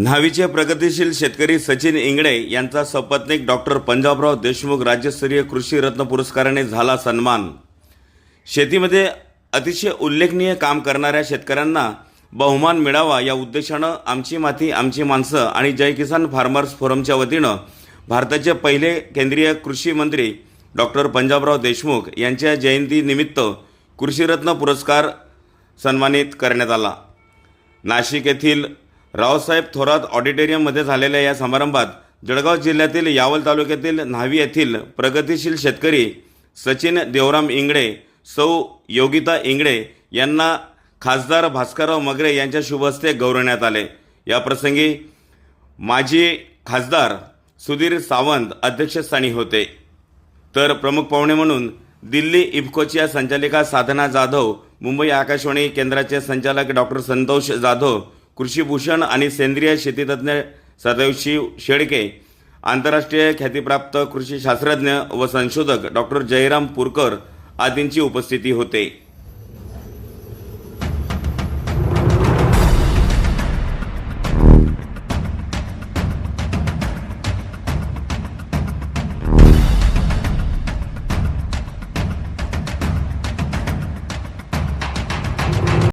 न्हावीचे प्रगतीशील शेतकरी सचिन इंगडे यांचा सपत्निक डॉक्टर पंजाबराव देशमुख राज्यस्तरीय कृषी रत्न पुरस्काराने झाला सन्मान. शेतीमध्ये अतिशय उल्लेखनीय काम करणाऱ्या शेतकऱ्यांना बहुमान मिळावा या उद्देशानं आमची माती आमची माणसं आणि जय किसान फार्मर्स फोरमच्या वतीनं भारताचे पहिले केंद्रीय कृषी मंत्री डॉक्टर पंजाबराव देशमुख यांच्या जयंतीनिमित्त कृषीरत्न पुरस्कार सन्मानित करण्यात आला. नाशिक येथील रावसाहेब थोरात ऑडिटोरियममध्ये झालेल्या या समारंभात जळगाव जिल्ह्यातील यावल तालुक्यातील न्हावी येथील प्रगतिशील शेतकरी सचिन देवराम इंगडे सौ योगिता इंगडे यांना खासदार भास्करराव मगरे यांच्या शुभहस्ते गौरवण्यात आले. या प्रसंगी माजी खासदार सुधीर सावंत अध्यक्षस्थानी होते. तर प्रमुख पाहुणे म्हणून दिल्ली इफ्कोच्या संचालिका साधना जाधव मुंबई आकाशवाणी केंद्राचे संचालक डॉक्टर संतोष जाधव कृषीभूषण आणि सेंद्रिय शेतीतज्ञ सदैशिव शेळके आंतरराष्ट्रीय ख्यातीप्राप्त कृषी शास्त्रज्ञ व संशोधक डॉक्टर जयराम पुरकर आदींची उपस्थिती होते.